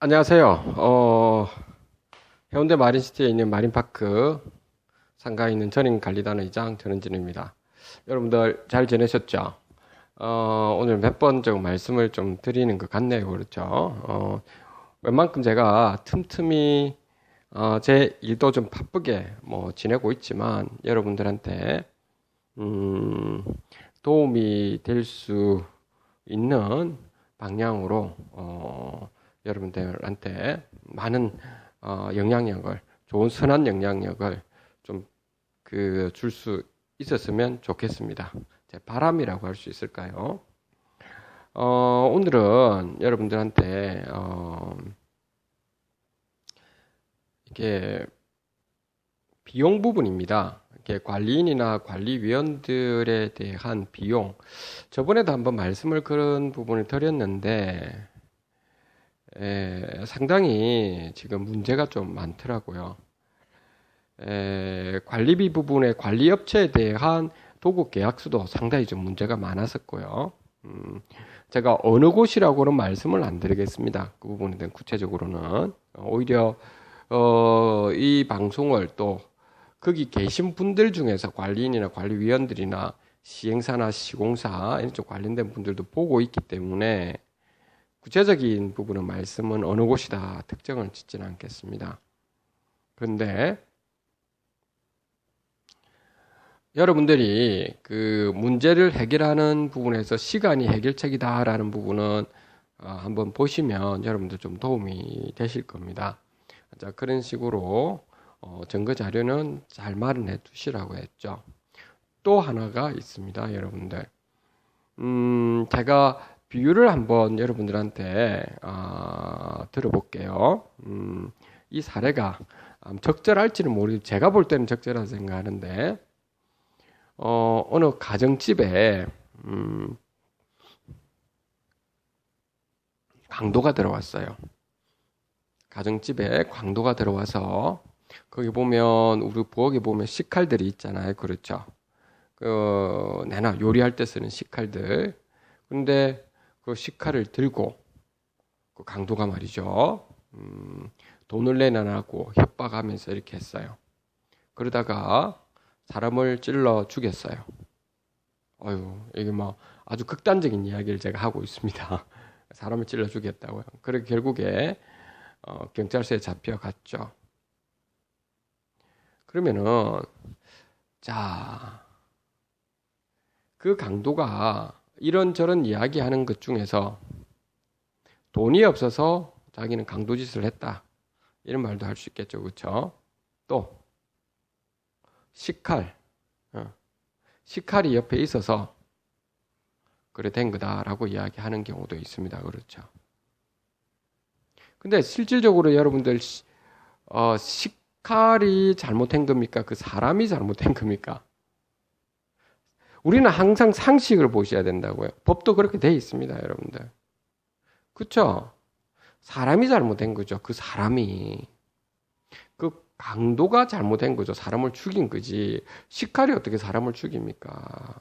안녕하세요. 어, 해운대 마린시티에 있는 마린파크 상가에 있는 전임관리단 의장 전은진입니다. 여러분들 잘 지내셨죠? 어, 오늘 몇 번 좀 말씀을 좀 드리는 것 같네요. 그렇죠? 어, 웬만큼 제가 틈틈이 어, 제 일도 좀 바쁘게 뭐 지내고 있지만 여러분들한테 음, 도움이 될 수 있는 방향으로 어, 여러분들한테 많은 어, 영향력을 좋은 선한 영향력을 좀 그 줄 수 있었으면 좋겠습니다. 제 바람이라고 할 수 있을까요? 어, 오늘은 여러분들한테 어, 이게 비용 부분입니다. 이렇게 관리인이나 관리위원들에 대한 비용. 저번에도 한번 말씀을 그런 부분을 드렸는데 에, 상당히 지금 문제가 좀 많더라고요. 에, 관리비 부분의 관리업체에 대한 도급 계약수도 상당히 좀 문제가 많았었고요. 음, 제가 어느 곳이라고는 말씀을 안 드리겠습니다. 그 부분에 대한 구체적으로는 오히려 어, 이 방송을 또 거기 계신 분들 중에서 관리인이나 관리위원들이나 시행사나 시공사 이런 쪽 관련된 분들도 보고 있기 때문에 구체적인 부분의 말씀은 어느 곳이다 특정을 짓지는 않겠습니다. 그런데 여러분들이 그 문제를 해결하는 부분에서 시간이 해결책이다라는 부분은 어, 한번 보시면 여러분들 좀 도움이 되실 겁니다. 자, 그런 식으로 어, 증거 자료는 잘 마련해 두시라고 했죠. 또 하나가 있습니다, 여러분들. 음, 제가 비유를 한번 여러분들한테 어, 들어볼게요. 음, 이 사례가 적절할지는 모르겠 제가 볼 때는 적절하다 생각하는데 어, 어느 가정집에 음, 강도가 들어왔어요. 가정집에 강도가 들어와서 거기 보면 우리 부엌에 보면 식칼들이 있잖아요. 그렇죠. 그 내나 요리할 때 쓰는 식칼들. 근데 그 식칼을 들고 그 강도가 말이죠. 음, 돈을 내놔라고 협박하면서 이렇게 했어요. 그러다가 사람을 찔러 죽였어요. 어유 이게 뭐 아주 극단적인 이야기를 제가 하고 있습니다. 사람을 찔러 죽였다고요. 그래 결국에 어, 경찰서에 잡혀갔죠. 그러면은 자, 그 강도가 이런저런 이야기하는 것 중에서 돈이 없어서 자기는 강도짓을 했다. 이런 말도 할 수 있겠죠. 그렇죠? 또 식칼 어. 식칼이 옆에 있어서 그래 된 거다라고 이야기하는 경우도 있습니다. 그렇죠? 근데 실질적으로 여러분들 어, 식칼이 잘못된 겁니까? 그 사람이 잘못된 겁니까? 우리는 항상 상식을 보셔야 된다고요. 법도 그렇게 돼 있습니다, 여러분들. 그쵸? 사람이 잘못된 거죠. 그 사람이. 그 강도가 잘못된 거죠. 사람을 죽인 거지. 식칼이 어떻게 사람을 죽입니까?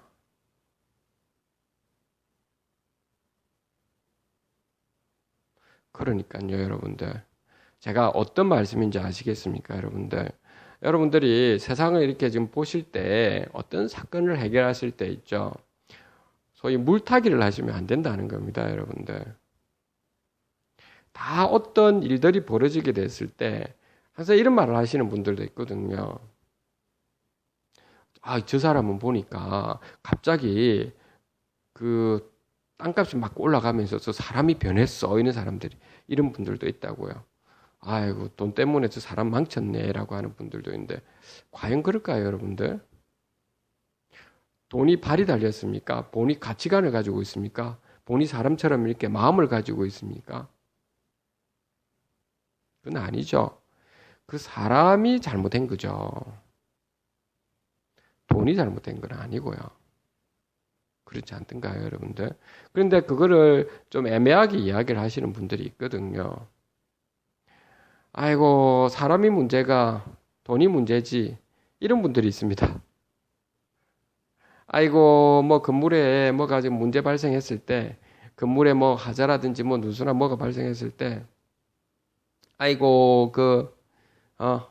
그러니까요, 여러분들. 제가 어떤 말씀인지 아시겠습니까, 여러분들? 여러분들이 세상을 이렇게 지금 보실 때 어떤 사건을 해결하실 때 있죠. 소위 물타기를 하시면 안 된다는 겁니다, 여러분들. 다 어떤 일들이 벌어지게 됐을 때 항상 이런 말을 하시는 분들도 있거든요. 아, 저 사람은 보니까 갑자기 그 땅값이 막 올라가면서 저 사람이 변했어. 이런 사람들이, 이런 분들도 있다고요. 아이고, 돈 때문에 저 사람 망쳤네. 라고 하는 분들도 있는데, 과연 그럴까요, 여러분들? 돈이 발이 달렸습니까? 본이 가치관을 가지고 있습니까? 본이 사람처럼 이렇게 마음을 가지고 있습니까? 그건 아니죠. 그 사람이 잘못된 거죠. 돈이 잘못된 건 아니고요. 그렇지 않던가요, 여러분들? 그런데 그거를 좀 애매하게 이야기를 하시는 분들이 있거든요. 아이고, 사람이 문제가 돈이 문제지. 이런 분들이 있습니다. 아이고, 뭐 건물에 뭐가 지금 문제 발생했을 때, 건물에 뭐 하자라든지 뭐 누수나 뭐가 발생했을 때, 아이고 그 어,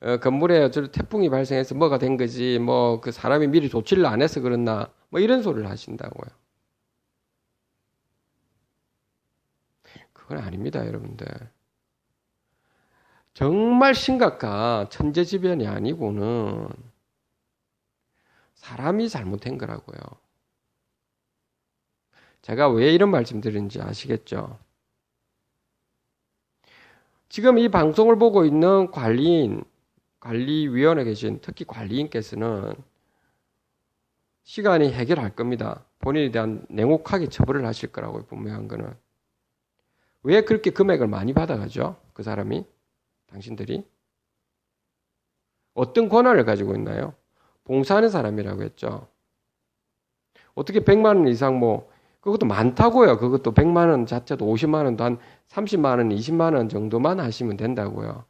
어, 건물에 저 태풍이 발생해서 뭐가 된 거지 뭐 그 사람이 미리 조치를 안 해서 그렇나 뭐 이런 소리를 하신다고요. 그건 아닙니다, 여러분들. 정말 심각한 천재지변이 아니고는 사람이 잘못한 거라고요. 제가 왜 이런 말씀 드리는지 아시겠죠? 지금 이 방송을 보고 있는 관리인, 관리위원회 계신 특히 관리인께서는 시간이 해결할 겁니다. 본인에 대한 냉혹하게 처벌을 하실 거라고 분명한 거는. 왜 그렇게 금액을 많이 받아가죠? 그 사람이? 당신들이? 어떤 권한을 가지고 있나요? 봉사하는 사람이라고 했죠. 어떻게 100만 원 이상 뭐 그것도 많다고요. 그것도 100만 원 자체도 50만 원도 한 30만 원, 20만 원 정도만 하시면 된다고요.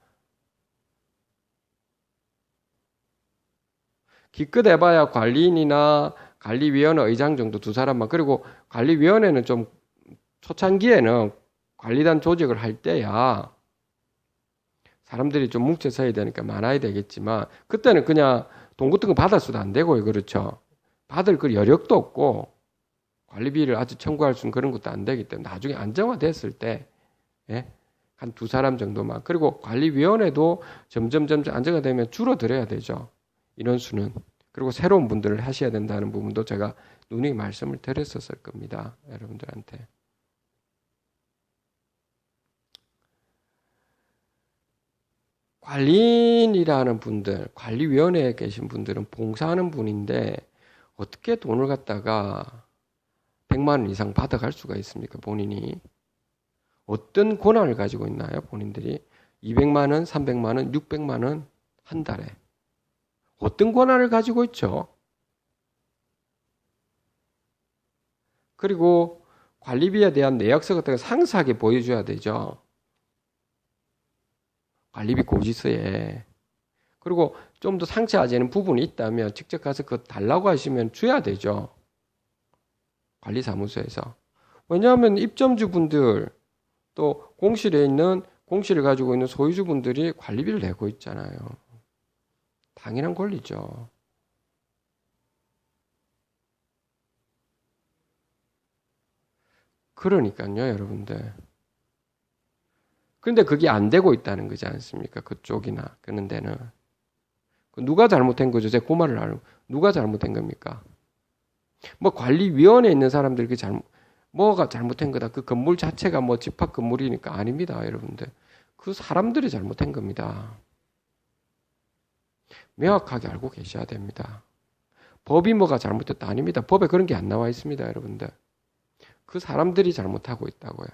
기껏 해봐야 관리인이나 관리위원회 의장 정도 두 사람만 그리고 관리위원회는 좀 초창기에는 관리단 조직을 할 때야 사람들이 좀 뭉쳐 서야 되니까 많아야 되겠지만 그때는 그냥 돈 같은 거 받았어도 안 되고요. 그렇죠. 받을 그 여력도 없고 관리비를 아주 청구할 수 있는 그런 것도 안 되기 때문에 나중에 안정화됐을 때 예? 한 두 사람 정도만 그리고 관리위원회도 점점 점점 안정화되면 줄어들어야 되죠. 인원수는 그리고 새로운 분들을 하셔야 된다는 부분도 제가 누누이 말씀을 드렸었을 겁니다. 여러분들한테. 관리인이라는 분들, 관리위원회에 계신 분들은 봉사하는 분인데 어떻게 돈을 갖다가 100만 원 이상 받아갈 수가 있습니까? 본인이. 어떤 권한을 가지고 있나요? 본인들이. 200만 원, 300만 원, 600만 원 한 달에. 어떤 권한을 가지고 있죠? 그리고 관리비에 대한 내역서 같은 거 상세하게 보여줘야 되죠. 관리비 고지서에. 그리고 좀 더 상세하지 않은 부분이 있다면 직접 가서 그거 달라고 하시면 줘야 되죠. 관리사무소에서. 왜냐하면 입점주분들 또 공실에 있는 공실을 가지고 있는 소유주분들이 관리비를 내고 있잖아요. 당연한 권리죠. 그러니까요, 여러분들. 그런데 그게 안 되고 있다는 거지 않습니까? 그쪽이나 그런 데는. 그 누가 잘못한 거죠? 제가 그 말을 알고. 누가 잘못한 겁니까? 뭐 관리위원회에 있는 사람들이 잘못, 뭐가 잘못한 거다. 그 건물 자체가 뭐 집합 건물이니까 아닙니다, 여러분들. 그 사람들이 잘못한 겁니다. 명확하게 알고 계셔야 됩니다. 법이 뭐가 잘못됐다 아닙니다. 법에 그런 게 안 나와 있습니다, 여러분들. 그 사람들이 잘못하고 있다고요.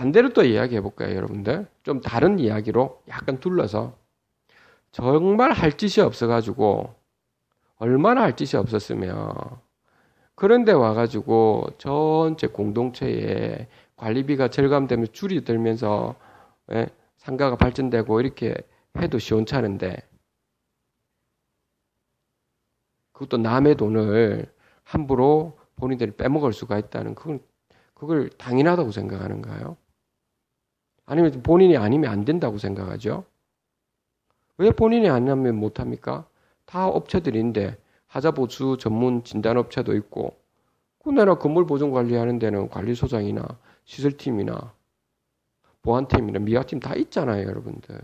반대로 또 이야기해 볼까요, 여러분들? 좀 다른 이야기로 약간 둘러서 정말 할 짓이 없어가지고 얼마나 할 짓이 없었으면 그런데 와가지고 전체 공동체에 관리비가 절감되면 줄이 들면서 예, 상가가 발전되고 이렇게 해도 시원찮은데 그것도 남의 돈을 함부로 본인들이 빼먹을 수가 있다는 그걸 그걸 당연하다고 생각하는가요? 아니면 본인이 아니면 안 된다고 생각하죠? 왜 본인이 안 하면 못 합니까? 다 업체들인데 하자 보수 전문 진단 업체도 있고 군내나 건물 보존 관리하는 데는 관리소장이나 시설팀이나 보안팀이나 미화팀 다 있잖아요, 여러분들.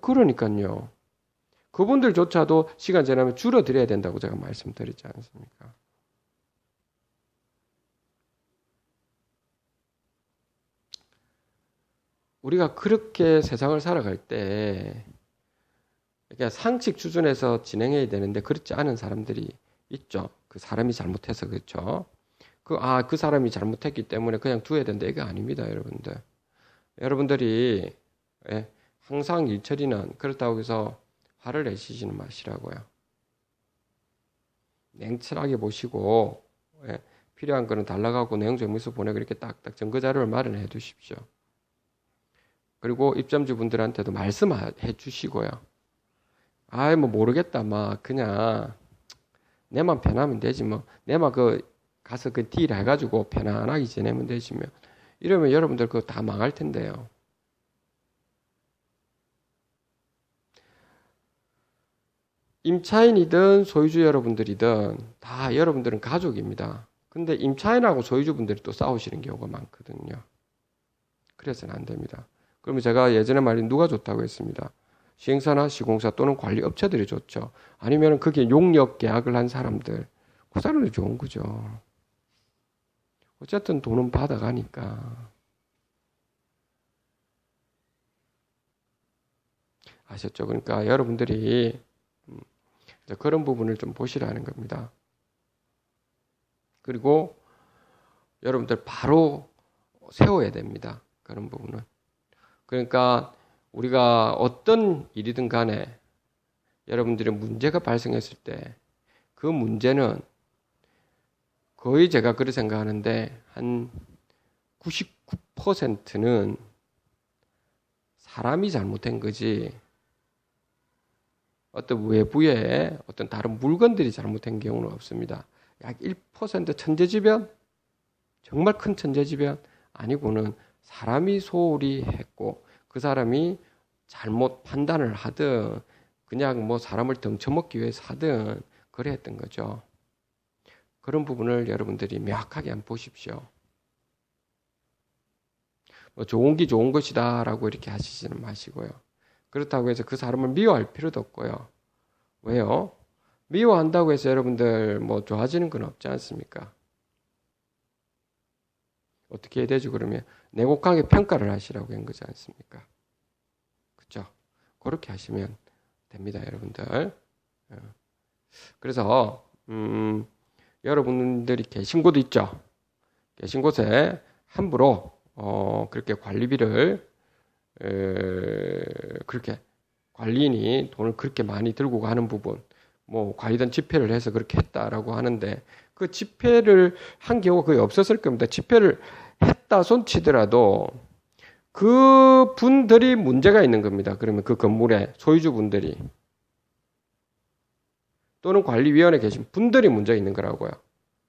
그러니까요. 그분들조차도 시간 지나면 줄어들어야 된다고 제가 말씀드리지 않습니까? 우리가 그렇게 세상을 살아갈 때 그러니까 상식 수준에서 진행해야 되는데 그렇지 않은 사람들이 있죠. 그 사람이 잘못해서 그렇죠. 그, 아, 그 사람이 잘못했기 때문에 그냥 두어야 된다. 이게 아닙니다, 여러분들. 여러분들이, 예, 항상 일처리는 그렇다고 해서 화를 내시지는 마시라고요. 냉철하게 보시고, 예, 필요한 거는 달라가고 내용 정리서 보내 그렇게 딱딱 증거 자료를 마련해 두십시오. 그리고 입점주 분들한테도 말씀해 주시고요. 아이, 뭐 모르겠다. 막 그냥 내만 편하면 되지 뭐 내만 그 가서 그 딜 해가지고 편안하게 지내면 되지면 이러면 여러분들 그거 다 망할 텐데요. 임차인이든 소유주 여러분들이든 다 여러분들은 가족입니다. 근데 임차인하고 소유주분들이 또 싸우시는 경우가 많거든요. 그래서는 안 됩니다. 그러면 제가 예전에 말이 누가 좋다고 했습니다. 시행사나 시공사 또는 관리 업체들이 좋죠. 아니면 그게 용역 계약을 한 사람들, 그 사람들이 좋은 거죠. 어쨌든 돈은 받아가니까. 아셨죠? 그러니까 여러분들이 음, 그런 부분을 좀 보시라는 겁니다. 그리고 여러분들 바로 세워야 됩니다. 그런 부분은. 그러니까 우리가 어떤 일이든 간에 여러분들의 문제가 발생했을 때 그 문제는 거의 제가 그렇게 생각하는데 한 99%는 사람이 잘못된 거지. 어떤 외부의 어떤 다른 물건들이 잘못된 경우는 없습니다. 약 1% 천재지변? 정말 큰 천재지변? 아니고는 사람이 소홀히 했고 그 사람이 잘못 판단을 하든 그냥 뭐 사람을 덩쳐먹기 위해서 하든 그래 했던 거죠. 그런 부분을 여러분들이 명확하게 한번 보십시오. 뭐 좋은 게 좋은 것이다라고 이렇게 하시지는 마시고요. 그렇다고 해서 그 사람을 미워할 필요도 없고요. 왜요? 미워한다고 해서 여러분들 뭐 좋아지는 건 없지 않습니까? 어떻게 해야 되죠? 그러면 내곡하게 평가를 하시라고 한 거지 않습니까? 그죠? 그렇게 하시면 됩니다, 여러분들. 어. 그래서 음, 여러분들이 계신 곳도 있죠. 계신 곳에 함부로 어, 그렇게 관리비를 에, 그렇게 관리인이 돈을 그렇게 많이 들고 가는 부분, 뭐 관리단 집회를 해서 그렇게 했다라고 하는데 그 집회를 한 경우가 거의 없었을 겁니다. 집회를 했다 손치더라도 그 분들이 문제가 있는 겁니다. 그러면 그 건물의 소유주 분들이 또는 관리위원회 계신 분들이 문제가 있는 거라고요.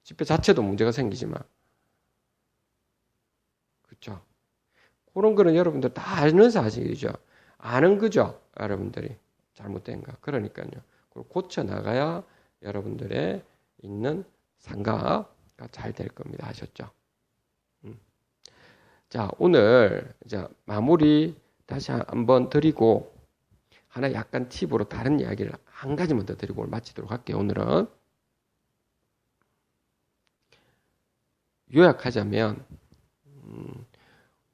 집회 자체도 문제가 생기지만 그렇죠. 그런 거는 여러분들 다 아는 사실이죠. 아는 거죠. 여러분들이 잘못된 거. 그러니까요. 그걸 고쳐 나가야 여러분들의 있는 상가가 잘 될 겁니다. 아셨죠? 음. 자, 오늘 이제 마무리 다시 한번 드리고 하나 약간 팁으로 다른 이야기를 한 가지만 더 드리고 오늘 마치도록 할게요. 오늘은 요약하자면 음,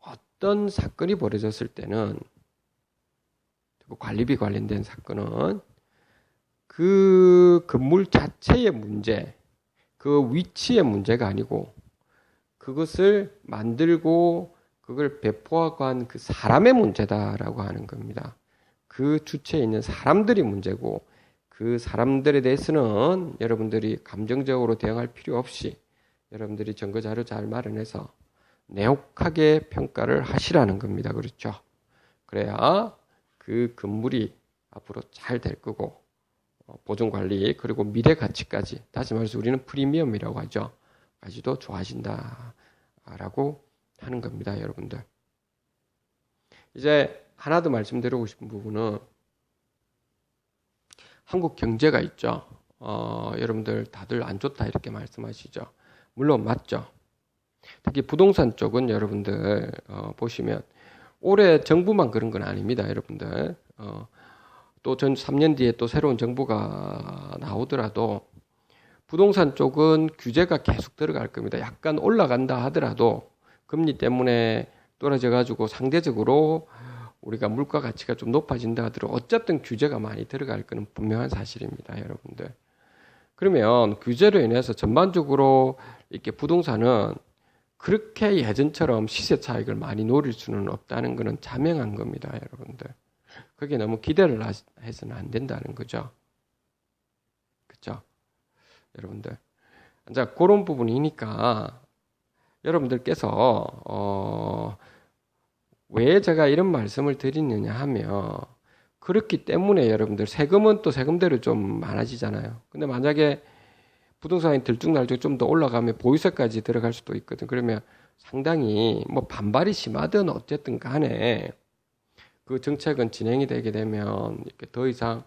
어떤 사건이 벌어졌을 때는 관리비 관련된 사건은 그 건물 자체의 문제, 그 위치의 문제가 아니고 그것을 만들고 그걸 배포하고 한 그 사람의 문제다라고 하는 겁니다. 그 주체에 있는 사람들이 문제고 그 사람들에 대해서는 여러분들이 감정적으로 대응할 필요 없이 여러분들이 증거 자료 잘 마련해서 내혹하게 평가를 하시라는 겁니다. 그렇죠? 그래야 그 건물이 앞으로 잘 될 거고 어, 보존 관리 그리고 미래 가치까지 다시 말해서 우리는 프리미엄이라고 하죠. 까지도 좋아진다라고 하는 겁니다, 여러분들. 이제 하나 더 말씀드리고 싶은 부분은 한국 경제가 있죠. 어, 여러분들 다들 안 좋다 이렇게 말씀하시죠. 물론 맞죠. 특히 부동산 쪽은 여러분들 어, 보시면 올해 정부만 그런 건 아닙니다, 여러분들. 어, 또 전 3년 뒤에 또 새로운 정부가 나오더라도 부동산 쪽은 규제가 계속 들어갈 겁니다. 약간 올라간다 하더라도 금리 때문에 떨어져 가지고 상대적으로 우리가 물가 가치가 좀 높아진다 하더라도 어쨌든 규제가 많이 들어갈 것은 분명한 사실입니다, 여러분들. 그러면 규제로 인해서 전반적으로 이렇게 부동산은 그렇게 예전처럼 시세 차익을 많이 노릴 수는 없다는 것은 자명한 겁니다, 여러분들. 그게 너무 기대를 해서는 안 된다는 거죠. 그죠? 여러분들. 자, 그런 부분이니까 여러분들께서, 어, 왜 제가 이런 말씀을 드리느냐 하면, 그렇기 때문에 여러분들 세금은 또 세금대로 좀 많아지잖아요. 근데 만약에 부동산이 들쭉날쭉 좀 더 올라가면 보유세까지 들어갈 수도 있거든. 그러면 상당히 뭐 반발이 심하든 어쨌든 간에 그 정책은 진행이 되게 되면 이렇게 더 이상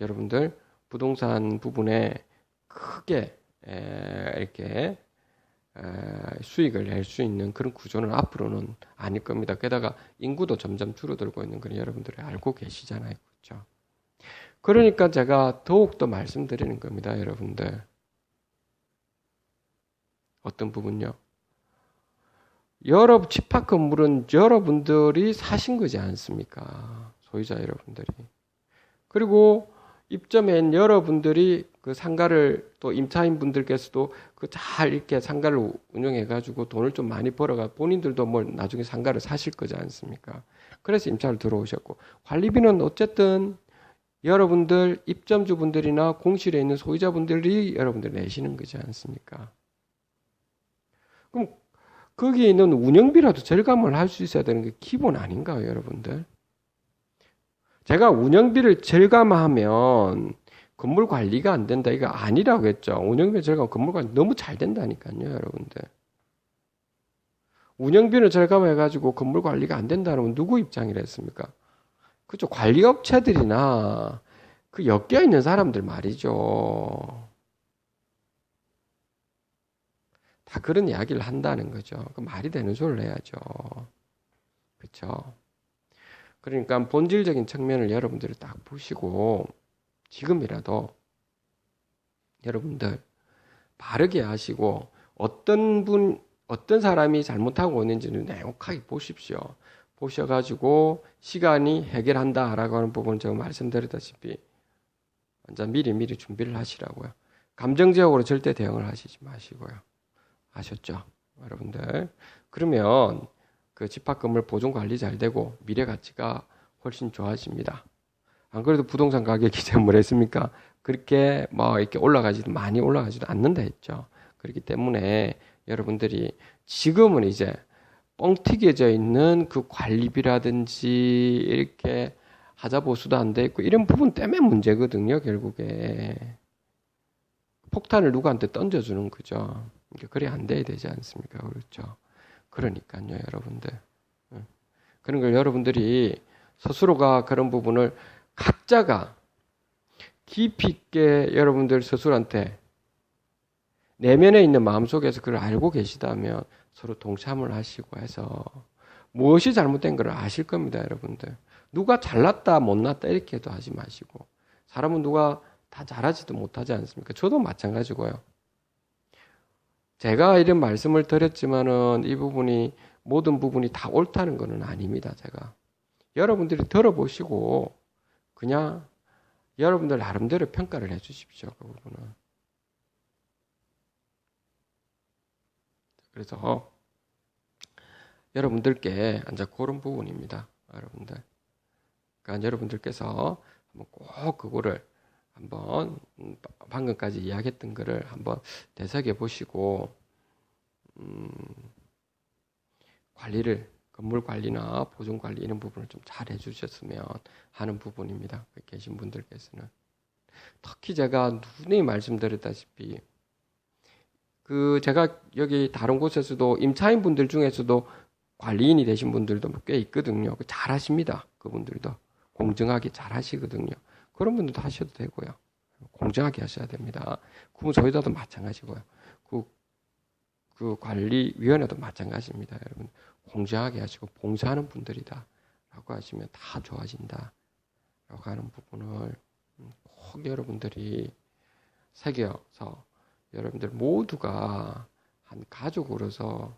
여러분들 부동산 부분에 크게 이렇게 수익을 낼 수 있는 그런 구조는 앞으로는 아닐 겁니다. 게다가 인구도 점점 줄어들고 있는 걸 여러분들이 알고 계시잖아요. 그렇죠? 그러니까 제가 더욱더 말씀드리는 겁니다. 여러분들. 어떤 부분요? 여러 집합 건물은 여러분들이 사신 거지 않습니까? 소유자 여러분들이. 그리고 입점엔 여러분들이 그 상가를 또 임차인 분들께서도 그 잘 이렇게 상가를 운영해 가지고 돈을 좀 많이 벌어가 본인들도 뭐 나중에 상가를 사실 거지 않습니까? 그래서 임차를 들어오셨고 관리비는 어쨌든 여러분들 입점주 분들이나 공실에 있는 소유자분들이 여러분들 내시는 거지 않습니까? 그럼 거기에 있는 운영비라도 절감을 할 수 있어야 되는 게 기본 아닌가요, 여러분들? 제가 운영비를 절감하면 건물 관리가 안 된다. 이거 아니라고 했죠. 운영비 절감, 건물 관리 너무 잘 된다니까요, 여러분들. 운영비를 절감해가지고 건물 관리가 안 된다는 누구 입장이랬습니까? 그죠. 관리업체들이나 그 엮여 있는 사람들 말이죠. 다 그런 이야기를 한다는 거죠. 그 말이 되는 소리를 해야죠. 그렇죠. 그러니까 본질적인 측면을 여러분들이 딱 보시고 지금이라도 여러분들 바르게 하시고 어떤 분 어떤 사람이 잘못하고 있는지는 냉혹하게 보십시오. 보셔가지고 시간이 해결한다라고 하는 부분 제가 말씀드렸다시피 완전 미리 미리 준비를 하시라고요. 감정적으로 절대 대응을 하시지 마시고요. 아셨죠? 여러분들. 그러면 그 집합건물 보존 관리 잘 되고 미래 가치가 훨씬 좋아집니다. 안 그래도 부동산 가격이 잘못했습니까? 그렇게 뭐 이렇게 올라가지도 많이 올라가지도 않는다 했죠. 그렇기 때문에 여러분들이 지금은 이제 뻥튀겨져 있는 그 관리비라든지 이렇게 하자 보수도 안 돼 있고 이런 부분 때문에 문제거든요, 결국에. 폭탄을 누구한테 던져주는 거죠. 그래 안 돼야 되지 않습니까? 그렇죠. 그러니까요, 여러분들. 그런 걸 여러분들이 스스로가 그런 부분을 각자가 깊이 있게 여러분들 스스로한테 내면에 있는 마음속에서 그걸 알고 계시다면 서로 동참을 하시고 해서 무엇이 잘못된 걸 아실 겁니다, 여러분들. 누가 잘났다, 못났다 이렇게도 하지 마시고 사람은 누가 다 잘하지도 못하지 않습니까? 저도 마찬가지고요. 제가 이런 말씀을 드렸지만은 이 부분이 모든 부분이 다 옳다는 것은 아닙니다. 제가 여러분들이 들어보시고 그냥 여러분들 나름대로 평가를 해주십시오. 그 부분은. 그래서 여러분들께 이제 그런 부분입니다. 여러분들. 그러니까 여러분들께서 꼭 그거를 한번 음, 방금까지 이야기했던 거를 한번 되새겨 보시고 음, 관리를 건물 관리나 보존 관리 이런 부분을 좀 잘 해주셨으면 하는 부분입니다. 계신 분들께서는 특히 제가 누누이 말씀드렸다시피 그 제가 여기 다른 곳에서도 임차인 분들 중에서도 관리인이 되신 분들도 꽤 있거든요. 그잘 하십니다. 그분들도 공정하게 잘 하시거든요. 그런 분들도 하셔도 되고요. 공정하게 하셔야 됩니다. 저희도 마찬가지고요. 그, 그 관리위원회도 마찬가지입니다. 여러분. 공정하게 하시고 봉사하는 분들이다. 라고 하시면 다 좋아진다. 라고 하는 부분을 꼭 여러분들이 새겨서 여러분들 모두가 한 가족으로서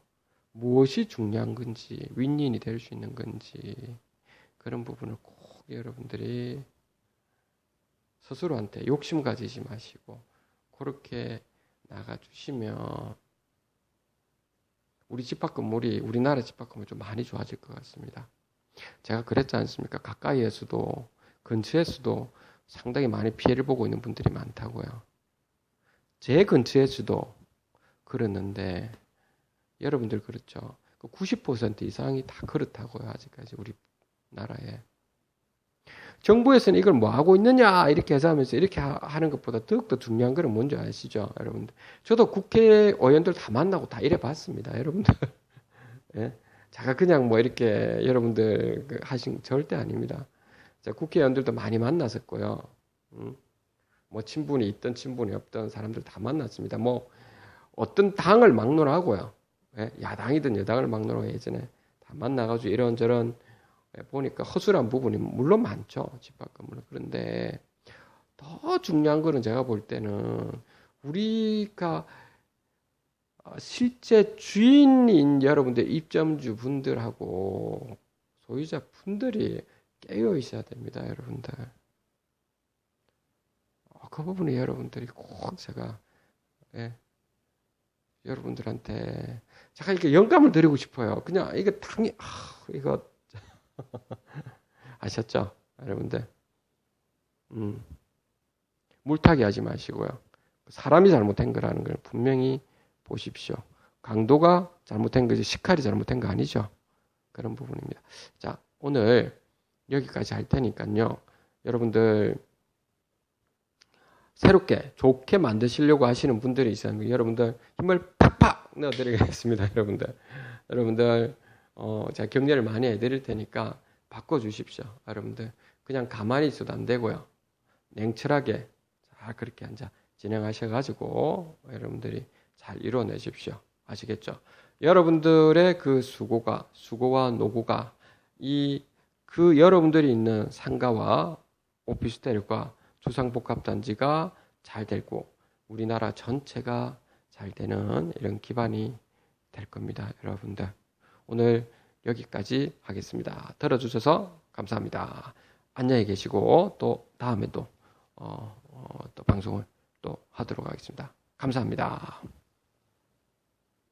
무엇이 중요한 건지, 윈윈이 될 수 있는 건지, 그런 부분을 꼭 여러분들이 스스로한테 욕심 가지지 마시고, 그렇게 나가 주시면, 우리 집합 건물이, 우리나라 집합 건물이 좀 많이 좋아질 것 같습니다. 제가 그랬지 않습니까? 가까이에서도, 근처에서도 상당히 많이 피해를 보고 있는 분들이 많다고요. 제 근처에서도 그랬는데, 여러분들 그렇죠. 90%그 이상이 다 그렇다고요. 아직까지 우리 나라에. 정부에서는 이걸 뭐 하고 있느냐 이렇게 해서하면서 이렇게 하, 는 것보다 더욱더 중요한 거는 뭔지 아시죠, 여러분들? 저도 국회의원들 다 만나고 다 이래 봤습니다, 여러분들. 예? 제가 그냥 뭐 이렇게 여러분들 그 하신 절대 아닙니다. 국회의원들도 많이 만났었고요. 음? 뭐 친분이 있던 친분이 없던 사람들 다 만났습니다. 뭐 어떤 당을 막론하고요. 예? 야당이든 여당을 막론하고 예전에 다 만나가지고 이런저런 예, 보니까 허술한 부분이 물론 많죠. 집합 건물. 그런데 더 중요한 거는 제가 볼 때는 우리가 실제 주인인 여러분들 입점주 분들하고 소유자 분들이 깨어 있어야 됩니다, 여러분들. 어, 그 부분이 여러분들이 꼭 제가 예, 여러분들한테 제가 이렇게 영감을 드리고 싶어요. 그냥 이거 당이 아, 이거 아셨죠? 여러분들. 음. 물타기 하지 마시고요. 사람이 잘못한 거라는 걸 분명히 보십시오. 강도가 잘못한 거지, 식칼이 잘못한 거 아니죠? 그런 부분입니다. 자, 오늘 여기까지 할 테니까요. 여러분들, 새롭게 좋게 만드시려고 하시는 분들이 있으면 여러분들 힘을 팍팍 넣어드리겠습니다. 여러분들. 여러분들, 어, 제가 격려를 많이 해드릴 테니까 바꿔주십시오. 여러분들. 그냥 가만히 있어도 안 되고요. 냉철하게 잘 그렇게 앉아 진행하셔가지고 여러분들이 잘 이뤄내십시오. 아시겠죠? 여러분들의 그 수고가, 수고와 노고가 이 그 여러분들이 있는 상가와 오피스텔과 주상복합단지가 잘 되고 우리나라 전체가 잘 되는 이런 기반이 될 겁니다. 여러분들. 오늘 여기까지 하겠습니다. 들어주셔서 감사합니다. 안녕히 계시고 또 다음에 또, 어, 어, 또 방송을 또 하도록 하겠습니다. 감사합니다.